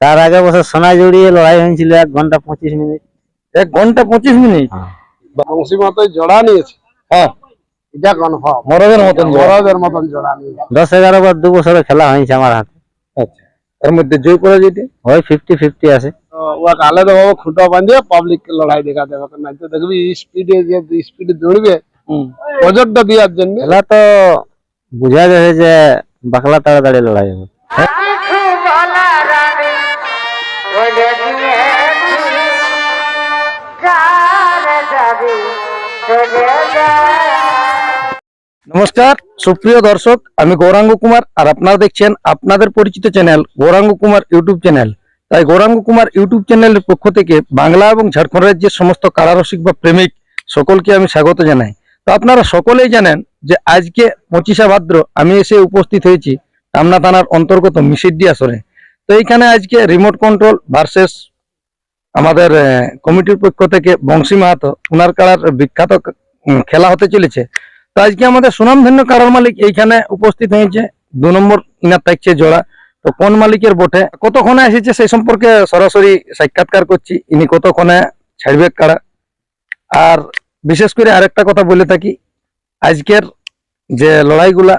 তার আগে বছর সোনা জড়িয়ে লড়াই হয়েছিল এক ঘণ্টা পঁচিশ মিনিট। এক ঘণ্টা পঁচিশ মিনিট? বংশী মাতায় জোড়া নিয়েছে। হ্যাঁ। এটা কনফার্ম মরদের মতন জোড়া। মতন জোড়া নিয়েছে। দশ এগারো বার দু বছরে খেলা হয়েছে আমার হাতে। আচ্ছা। এর মধ্যে জয় পরাজয়টা ওই ফিফটি ফিফটি আছে। তো ওকে আলাদা ভাবে খুঁটা বাঁধিয়ে পাবলিক লড়াই দেখা দেবে। না তো দেখবি স্পিডে যে স্পিডে দৌড়বে হুম। ওজনটা দেওয়ার জন্য। খেলা তো বুঝা যাচ্ছে যে বাকলা তাড়াতাড়ি লড়াই হবে। নমস্কার, সুপ্রিয় দর্শক, আমি গৌরাঙ্গ কুমার আর আপনারা দেখছেন আপনাদের পরিচিত channel Gouranga Kumar YouTube channel. তাই গৌরাঙ্গ কুমার ইউটিউব চ্যানেলের পক্ষ থেকে বাংলা এবং ঝাড়খণ্ড রাজ্যের সমস্ত কারারসিক বা প্রেমিক সকলকে আমি স্বাগত জানাই। তো আপনারা সকলেই জানেন যে আজকে পঁচিশে ভাদ্র, আমি এসে উপস্থিত হয়েছি টামনা থানার অন্তর্গত মিসিড্ডি আসরে। তো এইখানে আজকে রিমোট কন্ট্রোল ভার্সেস আমাদের কমিটির পক্ষ থেকে বংশী মাহাতো, উনার কারার বিখ্যাত খেলা হতে চলেছে। তো আজকে আমাদের সুনামধন্য কারার মালিক এইখানে উপস্থিত হয়েছে। দু নম্বর ইনার থাকছে জোড়া। তো কোন মালিকের বটে কতক্ষণে এসেছে সেই সম্পর্কে সরাসরি সাক্ষাৎকার করছি। ইনি কতক্ষণে ছাড়বে কারা? আর বিশেষ করে আরেকটা কথা বলে থাকি। আজকের যে লড়াইগুলা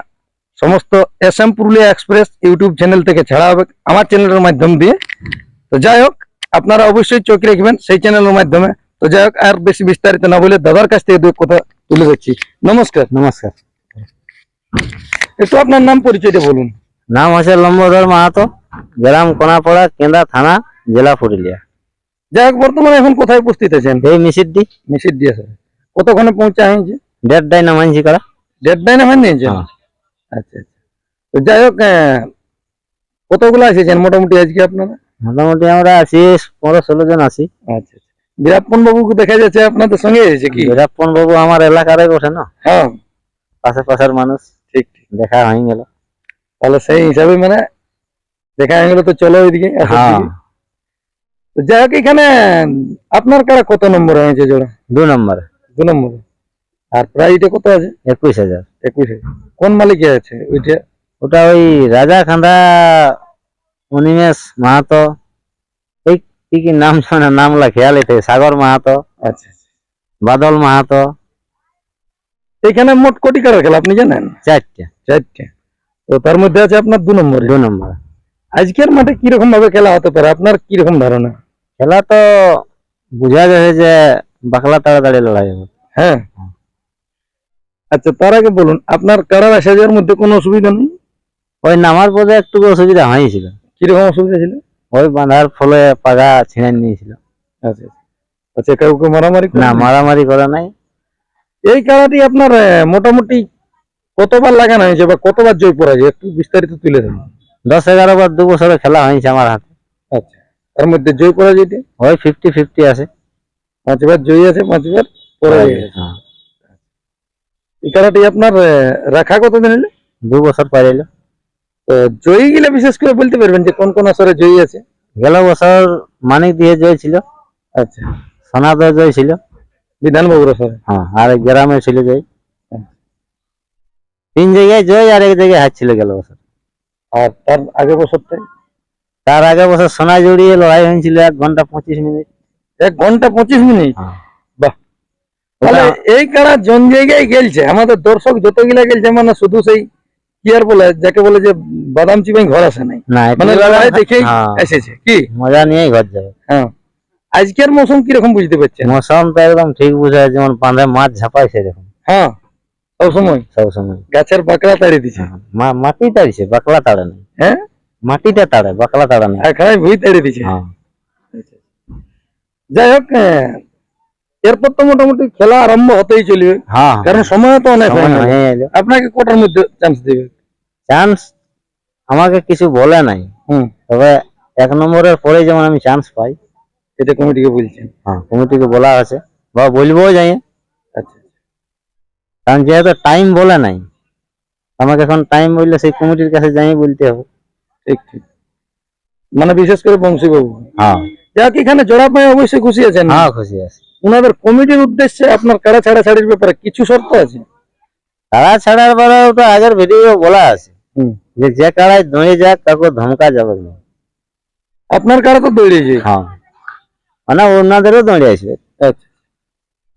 সমস্ত S M Purulia express YouTube channel থেকে ছাড়া হবে আমার চ্যানেলের মাধ্যম দিয়ে। তো যাই হোক আপনারা অবশ্যই চোখ রাখবেন সেই চ্যানেলের মাধ্যমে। তো যাই হোক আর বেশি বিস্তারিত না বলে দাদার কাছ থেকে দু কথা তুলে ধরছি। নমস্কার। নমস্কার। একটু আপনার নাম পরিচয়টা বলুন। নাম হচ্ছে লম্বধর মাহাতো গ্রাম কোনাপাড়া কেন্দ্রা থানা জেলা পুরুলিয়া। যাই হোক বর্তমানে এখন কোথায় উপস্থিত আছেন? এই মিসির দিয়ে স্যার কতক্ষণে পৌঁছা হয়েছে ডেট ডাই নামাইছি করা এখন নিয়েছেন? হ্যাঁ। আচ্ছা আচ্ছা। তো যাই হোক কতগুলো এসেছেন মোটামুটি আজকে আপনারা? মোটামুটি আমরা আছি পনেরো ষোলো জন আছি। আচ্ছা আচ্ছা। বীরাপ্পন বাবুকে দেখা যাচ্ছে আপনাদের সঙ্গে এসেছে কি? বীরাপ্পন বাবু আমার এলাকারে বসে না? হ্যাঁ। পাশে পাশের মানুষ। ঠিক ঠিক। দেখা হয়ে গেল। তাহলে সেই হিসাবে মানে দেখা হয়ে গেলো তো চলো ওইদিকে হ্যাঁ। তো যাই হোক এখানে আপনার কারা কত নম্বর হয়েছে জোড়া? দু নম্বর। দু নম্বর। আর প্রাইসটা কত আছে? একুশ হাজার। একুশে। কোন মালিকে আছে ওইটা? ওটা ওই রাজা খান্দা অনিমেষ মাহাতো। এই কি কি নাম শোনে নামলা খেয়ালি সাগর মাহাতো আচ্ছা আচ্ছা। বাদল মাহাতো। এখানে মোট কোটি কারা খেলা আপনি জানেন? চারটে। চারটে। তো তার মধ্যে আছে আপনার দু নম্বরে। দু নম্বর। আজকের মাঠে কীরকম ভাবে খেলা হতে পারে? আপনার কীরকম ধারণা? খেলা তো বুঝা যাচ্ছে যে বাকলা তাড়াতাড়ি লড়াই হবে। হ্যাঁ। আচ্ছা তার আগে বলুন আপনার কারার আসা যাওয়ার মধ্যে কোনো অসুবিধা নেই? ওই নামার পথে একটু অসুবিধা হয়েছিল। কীরকম অসুবিধা ছিল? ওই বাঁধার ফলে পাগা ছিঁড়ে নিয়েছিল। আচ্ছা আচ্ছা। আচ্ছা কাউকে মারামারি না মারামারি করা নাই। এই কারাটি আপনার মোটামুটি কতবার লাগানো হয়েছে বা কতবার জয় পড়াছে একটু বিস্তারিত তুলে ধরুন। দশ এগারো বার দু বছরে খেলা হয়েছে আমার হাতে। আচ্ছা তার মধ্যে জয় পরাজয়টা ওই ফিফটি ফিফটি আছে। পাঁচবার জয়ী আছে পাঁচবার পরাজয় আছে হ্যাঁ, এই আপনার রাখা কতদিন হলে দু বছর তো জয়ী গেলে বিশেষ করে বলতে পারবেন যে কোন কোন আসরে জয়ী আছে? গেল বছর মানিক দিয়ে জয় ছিল। আচ্ছা। সোনাদা জয় ছিল। বিধানবাবুর আসরে? হ্যাঁ আর গ্রামে ছিল জয়। তিন জায়গায় জয় আর এক জায়গায় হার ছিল গেল বছর। আর তার আগে বছরটাই তার আগে বছর সোনা জড়িয়ে লড়াই হয়েছিল এক ঘণ্টা পঁচিশ মিনিট। এক ঘণ্টা পঁচিশ মিনিট? হ্যাঁ। তাহলে এই কারা জন জায়গায় গেলছে? আমাদের দর্শক যতগুলা গেলছে মানে শুধু সেই কি আর বলে যাকে বলে যে বাদাম চিপাই ঘর আসে নাই। মানে লড়াই দেখেই হ্যাঁ, এসেছে কি? মজা নিয়েই ঘর যাবে। হ্যাঁ। আজকের মৌসুম কীরকম বুঝতে পারছেন? মৌসুম তো একদম ঠিক বুঝায় যেমন বাঁধে মাছ ঝাপায় সেরকম হ্যাঁ সব সময়। সব সময়। গাছের বাকড়া তাড়িয়ে দিছে। হ্যাঁ, মাটি তাড়িছে বাকলা তাড়ে নাই। হ্যাঁ? মাটিটা তাড়ে বাকলা তাড়ে আর খারাপ ভুই তাড়িয়ে দিছে। হ্যাঁ। যাই হোক এরপর তো মোটামুটি খেলা আরম্ভ হতেই চলবে। হ্যাঁ। কারণ সময় তো অনেক হয়ে। হয়ে আপনাকে কোটার মধ্যে চান্স দেবে। চান্স আমাকে কিছু বলে নাই। হুম। তবে এক নম্বরের পরে যেমন আমি চান্স পাই। এটা কমিটিকে বলছেন হ্যাঁ কমিটিকে বলা আছে। বা বলব যাই। আচ্ছা কারণ যেহেতু টাইম বলে নাই আমাকে এখন টাইম বললে সেই কমিটির কাছে যাই বলতে হবে। ঠিক ঠিক। মানে বিশেষ করে বংশীবাবু। হ্যাঁ। যাক এখানে জোড়া পায়ে অবশ্যই খুশি আছেন। হ্যাঁ খুশি আছে। ওনাদের কমিটির উদ্দেশ্যে আপনার কারা ছাড়া ছাড়ির ব্যাপারে কিছু শর্ত আছে? তারা ছাড়ার পরে ওটা আগের ভিডিও বলা আছে। যে যে কারায় দঁড়ে যাক কাউকে ধমকা যাবে না। আপনার কারা তো দৌড়িয়েছে হ্যাঁ। মানে ওনাদেরও দৌড়ে আসবে। আচ্ছা।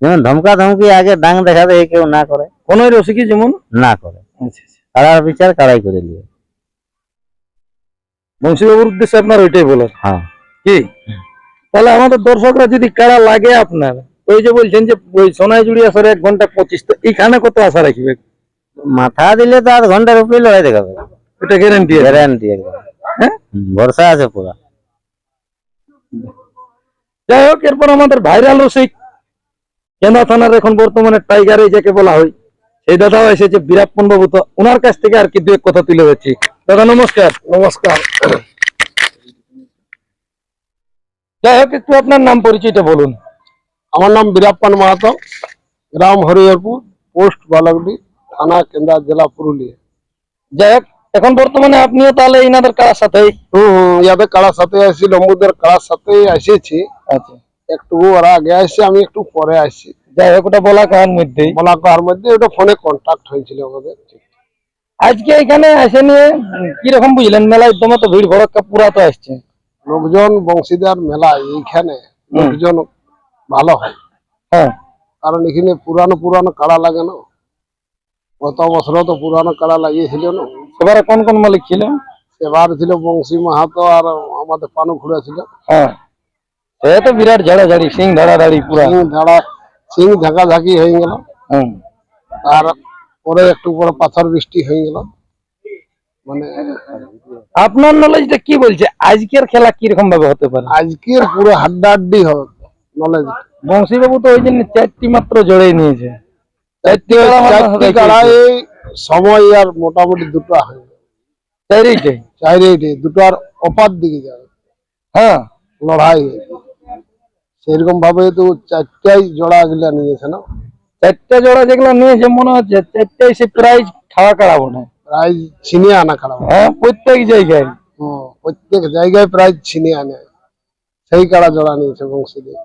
যেমন ধমকা ধমকি আগে ডাং দেখাবে এ কেউ না করে। কোন রসিকি যেমন? না করে। আচ্ছা আচ্ছা। কারার বিচার কারাই করে নিয়ে বংশীবাবুর উদ্দেশ্যে আপনার ওইটাই বলার। হ্যাঁ। কি? তাহলে আমাদের দর্শকরা যদি কারা লাগে আপনার ওই যে বলছেন যে ওই সোনাই জুড়ি আসার এক ঘণ্টা পঁচিশ তো এখানে কত আশা রাখবে? মাথা দিলে তো আধ ঘণ্টার উপরে লড়াই দেখাবে। এটা গ্যারান্টি গ্যারান্টি একদম হ্যাঁ? ভরসা আছে পুরা। যাই হোক এরপর আমাদের ভাইরাল রসিক কেন্দ্রা থানার এখন বর্তমানে টাইগারে যাকে বলা হয় সেই দাদাও এসেছে বীরাপ্পন বাবু তো ওনার কাছ থেকে আর কি দু এক কথা তুলে যাচ্ছি দাদা নমস্কার। নমস্কার। যাই হোক একটু আপনার নাম পরিচয়টা বলুন। আমার নাম বীরাপ্পান মাহাতো গ্রাম হরিহরপুর পোস্ট বালাগডি থানা কেন্দ্রা জেলা পুরুলিয়া। যাই হোক এখন বর্তমানে আপনিও তাহলে ইনাদের কার সাথেই? হুম হুম ইয়াদের কাড়ার সাথে আসি লম্বুদের কাড়ার সাথে এসেছি আচ্ছা। একটু ওরা আগে আসছে আমি একটু পরে আসছি। যাই হোক ওটা বলা কাহার মধ্যেই। বলা কার মধ্যে ওটা ফোনে কন্ট্যাক্ট হয়েছিল আমাদের। আজকে এখানে এসে নিয়ে কীরকম বুঝলেন? মেলায় তোমার তো ভিড় ভড়ক্কা পুরা তো আসছে। লোকজন বংশীদার মেলা এইখানে লোকজন ভালো হয়। হ্যাঁ। কারণ এখানে পুরানো পুরানো কাড়া লাগে না। গত বছর তো পুরানো কাড়া লাগিয়েছিল না। এবারে কোন কোন মালিক ছিল? সেবার ছিল বংশী মাহাতো আর আমাদের পানু খুঁড়া ছিল। হ্যাঁ। সে তো বিরাট ঝাড়াঝাড়ি সিং ধাড়াধাড়ি পুরা। সিং ধাড়া সিং ঝাঁকি হয়ে গেল। আর পরে একটু পরে পাথর বৃষ্টি হয়ে গেল। আপনার নলেজটা কি বলছে? আজকের খেলা কীরকম ভাবে হতে পারে? আজকের পুরো হাড্ডাহাড্ডি হবে নলেজ বংশীবাবু তো ওই জন্য চারটি মাত্র জড়িয়ে নিয়েছে। চারটি চারটি কাড়াই সময় আর মোটামুটি দুটো হয়ে যাবে চারিটাই চাইরেটি দুটো আর অপার দিকে যাবে। হ্যাঁ। লড়াই সেরকম ভাবে তো চারটাই জোড়া গুলা নিয়েছে না। চারটা জোড়া যেগুলো নিয়েছে মনে হচ্ছে চারটাই সে প্রাইজ খাওয়া কাড়াবো না। প্রাইজ ছিনিয়ে আনা খারাপ। হ্যাঁ প্রত্যেক জায়গায়। প্রত্যেক জায়গায় প্রাইজ ছিনিয়ে আনে। সেই কাড়া জোড়া নিয়েছে বংশীদের।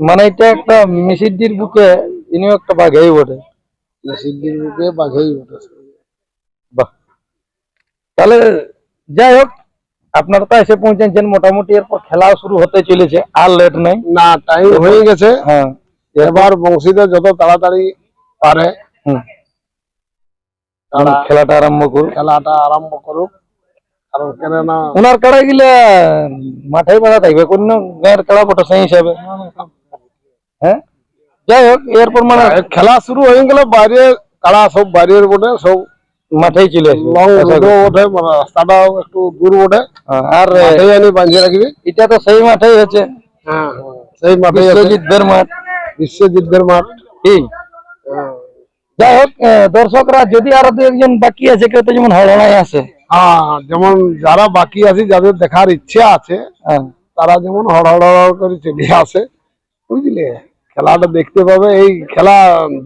মানে এটা একটা মিসিডির বুকে ইনিও একটা বাঘেই বটে। সিদ্ধির বুকে বাঘেই উঠেছে বাহ। তাহলে যাই হোক আপনারা তো এসে পৌঁছেছেন মোটামুটি এরপর খেলাও শুরু হতে চলেছে আর লেট নাই। না টাইম হয়ে গেছে। হ্যাঁ এবার বংশীদের যত তাড়াতাড়ি পারে হুম। তারা খেলাটা আরম্ভ করুন খেলাটা আরম্ভ করুক। কারণ কেননা ওনার কাড়া গিলা মাঠে বাধা থাকবে কোন গায়ের কাড়া বটে সেই হিসাবে। হ্যাঁ? যাই হোক এরপর মানে খেলা শুরু হয়ে গেলে বাইরে কাড়া সব বাইরের বটে সব মাঠেই চলে আসবে। লং আশা রোডও ওঠে মানে রাস্তাটাও একটু দূর বটে। হ্যাঁ, আর আনি বাঁধিয়ে রাখবি। এটা তো সেই মাঠেই হচ্ছে হ্যাঁ সেই মাঠে বিশ্বজিৎদের মাঠ। বিশ্বযুদ্ধের মাঠ। কি? হ্যাঁ। যাই হোক দর্শকরা যদি আরও দু একজন বাকি আছে কেউ তো যেমন হরড়াই আছে। হ্যাঁ যেমন যারা বাকি আছে যাদের দেখার ইচ্ছা আছে হ্যাঁ। তারা যেমন হড়হড় করে চলে আসে বুঝলে? খেলাটা দেখতে পাবে এই খেলা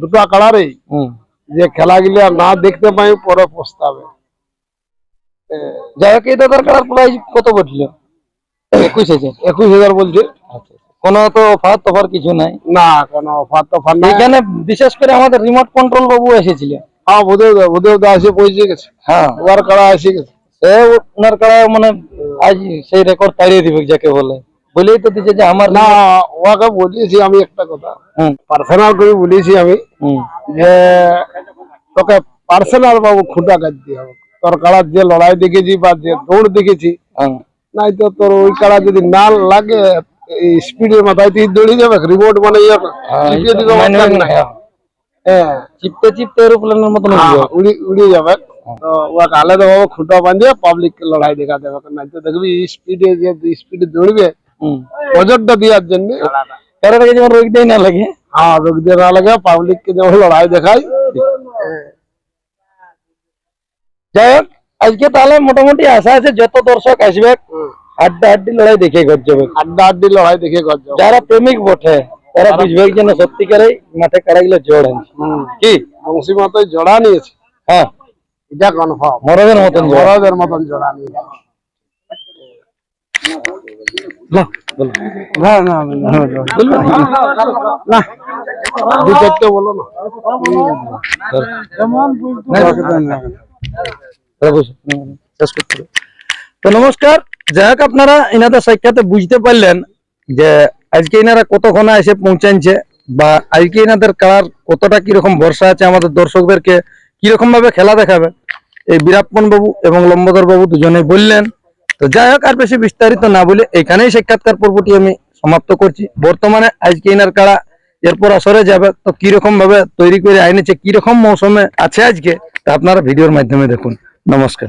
দুটো কাড়ারেই হুম। যে খেলাগুলা না দেখতে পাই পরে পস্তাবে। যাই হোক এই দাদার কাড়ার প্রাইস কত পড়ছিল একুশ হাজার। একুশ হাজার বলছে। কোনো তো অফার তফার কিছু নাই। না কেন অফার তো নাই। এখানে বিশেষ করে আমাদের রিমোট কন্ট্রোল বাবু এসেছিল। হ্যাঁ ভূদেব দা ভূদেব দা এসে পৌঁছে গেছে। হ্যাঁ। ওর কাড়া এসে গেছে। সে ওনার কাড়া মানে আজ সেই রেকর্ড তাড়িয়ে দিবে যাকে বলে। বলেই তো দিচ্ছে যে আমার না ওকে বলেছি আমি একটা কথা। হুম। পার্সোনাল করে বলেছি আমি যে তোকে পার্সোনাল বাবু খুঁটা কাটতে হবে। তোর কাড়ার যে লড়াই দেখেছি বা যে দৌড় দেখেছি হ্যাঁ। নাই তো তোর ওই কাড়া যদি না লাগে এই স্পিডের মাথায় তুই দৌড়ে যাবে রিমোট মানে ইয়ে চিপিয়ে দিতে মানে পারতাম না। হ্যাঁ চিপতে চিপতে এরোপ্লেনের মতন উড়ে হ্যাঁ, যাবে। উড়ি উড়ে যাবে তো ওকে আলাদা ভাবে খুঁটা বাঁধিয়ে পাবলিক লড়াই দেখা দেবে নাই তো দেখবি স্পিডে যে স্পিডে দৌড়বে হুম নজরটা দেওয়ার জন্য কারাটাকে যেমন রোগ দেয় না লাগে হ্যাঁ রোগ দিয়ে না লাগে পাবলিক কে যেমন লড়াই দেখায় যাই হোক আজকে তাহলে মোটামুটি আশা আছে যত দর্শক আসবে আড্ডা আড্ডি লড়াই দেখে ঘর যাবে আড্ডা আড্ডি লড়াই দেখে গজ যারা প্রেমিক বটে তারা বুঝবে যেন সত্যিকারে মাঠে কাড়াগুলো জোর আনছে কি বংশী মাতায় জোড়া নিয়েছে হ্যাঁ এটা কনফার্ম মরদের মতন জোর বড়দের মতন জোড়া নিয়েছে না না না দু চারটে বলো না তারা বসে। শেষ করতে হবে। তো নমস্কার যাই হোক আপনারা এনাদের সাক্ষাতে বুঝতে পারলেন যে আজকে এনারা কতক্ষণে এসে পৌঁছাচ্ছে বা আজকে এনাদের কার কতটা কীরকম ভরসা আছে আমাদের দর্শকদেরকে কীরকম ভাবে খেলা দেখাবে। এই বীরাপ্পন বাবু এবং লম্বদর বাবু দুজনে বললেন। তো যাই হোক আর বেশি বিস্তারিত না বলে এখানেই সাক্ষাৎকার পর্বটি আমি সমাপ্ত করছি। বর্তমানে আজকে এনার কারা এরপর আসরে যাবে, তো কীরকম ভাবে তৈরি করে আইনেছে, কীরকম মৌসুমে আছে আজকে, তা আপনারা ভিডিওর মাধ্যমে দেখুন। নমস্কার।